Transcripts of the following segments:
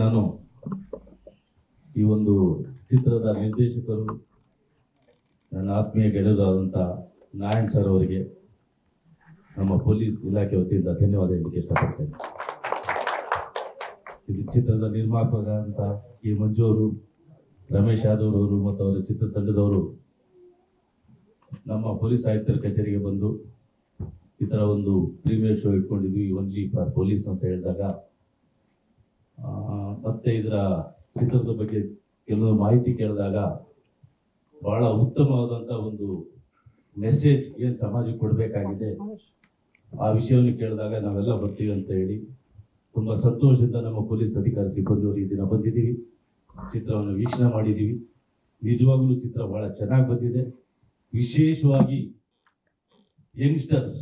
ನಾನು ಈ ಒಂದು ಚಿತ್ರದ ನಿರ್ದೇಶಕರು, ನನ್ನ ಆತ್ಮೀಯ ಗೆಳೆಯರಾದಂಥ ನಾರಾಯಣ್ ಸರ್ ಅವರಿಗೆ ನಮ್ಮ ಪೊಲೀಸ್ ಇಲಾಖೆ ವತಿಯಿಂದ ಧನ್ಯವಾದ ಹೇಳಿಕೆ ಇಷ್ಟಪಡ್ತೇನೆ. ಇದು ಚಿತ್ರದ ನಿರ್ಮಾಪಕರಾದಂಥ ಕೆ ಮಂಜು ಅವರು ರಮೇಶ್ ಯಾದವ್ ಅವರು ಮತ್ತು ಅವರ ಚಿತ್ರತಂಡದವರು ನಮ್ಮ ಪೊಲೀಸ್ ಆಯುಕ್ತರ ಕಚೇರಿಗೆ ಬಂದು ಈ ಥರ ಒಂದು ಪ್ರೀಮಿಯರ್ ಶೋ ಇಟ್ಕೊಂಡಿದ್ವಿ ಒನ್ಲಿ ಫಾರ್ ಪೊಲೀಸ್ ಅಂತ ಹೇಳಿದಾಗ ಮತ್ತೆ ಇದರ ಚಿತ್ರದ ಬಗ್ಗೆ ಕೆಲವು ಮಾಹಿತಿ ಕೇಳಿದಾಗ ಬಹಳ ಉತ್ತಮವಾದಂಥ ಒಂದು ಮೆಸೇಜ್ ಏನು ಸಮಾಜಕ್ಕೆ ಕೊಡಬೇಕಾಗಿದೆ ಆ ವಿಷಯವನ್ನು ಕೇಳಿದಾಗ ನಾವೆಲ್ಲ ಬರ್ತೀವಿ ಅಂತ ಹೇಳಿ ತುಂಬಾ ಸಂತೋಷದಿಂದ ನಮ್ಮ ಪೊಲೀಸ್ ಅಧಿಕಾರಿ ಸಿಬ್ಬಂದಿಯವರು ಈ ದಿನ ಬಂದಿದ್ದೀವಿ. ಚಿತ್ರವನ್ನು ವೀಕ್ಷಣೆ ಮಾಡಿದ್ದೀವಿ. ನಿಜವಾಗ್ಲೂ ಚಿತ್ರ ಬಹಳ ಚೆನ್ನಾಗಿ ಬಂದಿದೆ. ವಿಶೇಷವಾಗಿ ಯಂಗ್ಸ್ಟರ್ಸ್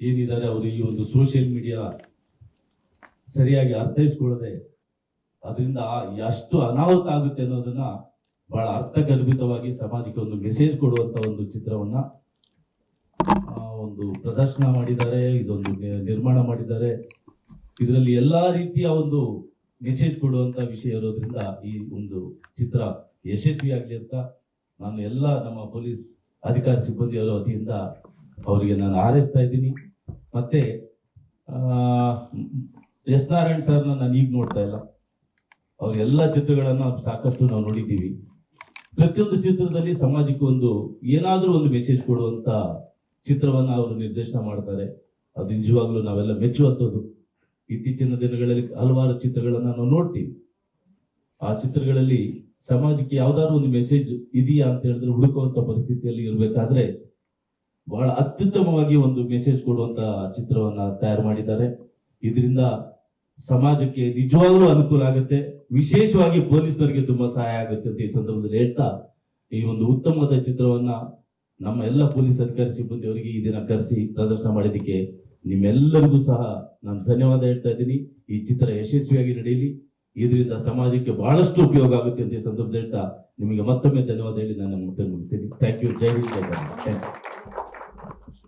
ಏನಿದ್ದಾರೆ ಅವರು ಈ ಒಂದು ಸೋಷಿಯಲ್ ಮೀಡಿಯಾ ಸರಿಯಾಗಿ ಅರ್ಥೈಸ್ಕೊಳ್ಳದೆ ಅದರಿಂದ ಎಷ್ಟು ಅನಾಹುತ ಆಗುತ್ತೆ ಅನ್ನೋದನ್ನ ಬಹಳ ಅರ್ಥಗರ್ಭಿತವಾಗಿ ಸಮಾಜಕ್ಕೆ ಒಂದು ಮೆಸೇಜ್ ಕೊಡುವಂತ ಒಂದು ಚಿತ್ರವನ್ನ ಒಂದು ಪ್ರದರ್ಶನ ಮಾಡಿದ್ದಾರೆ, ಇದೊಂದು ನಿರ್ಮಾಣ ಮಾಡಿದ್ದಾರೆ. ಇದರಲ್ಲಿ ಎಲ್ಲಾ ರೀತಿಯ ಒಂದು ಮೆಸೇಜ್ ಕೊಡುವಂತ ವಿಷಯ ಇರೋದ್ರಿಂದ ಈ ಒಂದು ಚಿತ್ರ ಯಶಸ್ವಿಯಾಗಲಿ ಅಂತ ನಾನು ಎಲ್ಲ ನಮ್ಮ ಪೊಲೀಸ್ ಅಧಿಕಾರಿ ಸಿಬ್ಬಂದಿಯವರ ವತಿಯಿಂದ ಅವರಿಗೆ ನಾನು ಹಾರೈಸ್ತಾ ಇದ್ದೀನಿ. ಮತ್ತೆ ಎಸ್ ನಾರಾಯಣ್ ಸರ್ನ ನಾನು ಈಗ ನೋಡ್ತಾ ಇಲ್ಲ. ಅವ್ರ ಎಲ್ಲ ಚಿತ್ರಗಳನ್ನ ಸಾಕಷ್ಟು ನಾವು ನೋಡಿದ್ದೀವಿ. ಪ್ರತಿಯೊಂದು ಚಿತ್ರದಲ್ಲಿ ಸಮಾಜಕ್ಕೆ ಒಂದು ಏನಾದರೂ ಒಂದು ಮೆಸೇಜ್ ಕೊಡುವಂತ ಚಿತ್ರವನ್ನ ಅವರು ನಿರ್ದೇಶನ ಮಾಡ್ತಾರೆ. ಅದು ನಿಜವಾಗ್ಲೂ ನಾವೆಲ್ಲ ಮೆಚ್ಚುವಂಥದ್ದು ಇತ್ತೀಚಿನ ದಿನಗಳಲ್ಲಿ ಹಲವಾರು ಚಿತ್ರಗಳನ್ನ ನಾವು ನೋಡ್ತೀವಿ. ಆ ಚಿತ್ರಗಳಲ್ಲಿ ಸಮಾಜಕ್ಕೆ ಯಾವ್ದಾದ್ರು ಒಂದು ಮೆಸೇಜ್ ಇದೆಯಾ ಅಂತ ಹೇಳಿದ್ರೆ ಹುಡುಕುವಂತ ಪರಿಸ್ಥಿತಿಯಲ್ಲಿ ಇರಬೇಕಾದ್ರೆ ಬಹಳ ಅತ್ಯುತ್ತಮವಾಗಿ ಒಂದು ಮೆಸೇಜ್ ಕೊಡುವಂತ ಚಿತ್ರವನ್ನ ತಯಾರು ಮಾಡಿದ್ದಾರೆ. ಇದರಿಂದ ಸಮಾಜಕ್ಕೆ ನಿಜವಾಗ್ಲೂ ಅನುಕೂಲ ಆಗುತ್ತೆ. ವಿಶೇಷವಾಗಿ ಪೊಲೀಸರಿಗೆ ತುಂಬಾ ಸಹಾಯ ಆಗುತ್ತೆ ಅಂತ ಈ ಸಂದರ್ಭದಲ್ಲಿ ಹೇಳ್ತಾ, ಈ ಒಂದು ಉತ್ತಮವಾದ ಚಿತ್ರವನ್ನ ನಮ್ಮ ಎಲ್ಲ ಪೊಲೀಸ್ ಅಧಿಕಾರಿ ಸಿಬ್ಬಂದಿಯವರಿಗೆ ಈ ದಿನ ಕರೆಸಿ ಪ್ರದರ್ಶನ ಮಾಡಿದ್ದಕ್ಕೆ ನಿಮ್ಮೆಲ್ಲರಿಗೂ ಸಹ ನಾನು ಧನ್ಯವಾದ ಹೇಳ್ತಾ ಇದ್ದೀನಿ. ಈ ಚಿತ್ರ ಯಶಸ್ವಿಯಾಗಿ ನಡೆಯಲಿ. ಇದರಿಂದ ಸಮಾಜಕ್ಕೆ ಬಹಳಷ್ಟು ಉಪಯೋಗ ಆಗುತ್ತೆ ಅಂತ ಈ ಸಂದರ್ಭದಲ್ಲಿ ಹೇಳ್ತಾ, ನಿಮಗೆ ಮತ್ತೊಮ್ಮೆ ಧನ್ಯವಾದ ಹೇಳಿ ನಾನು ಮುಗಿಸ್ತೀನಿ. Thank you Jai Hind thank you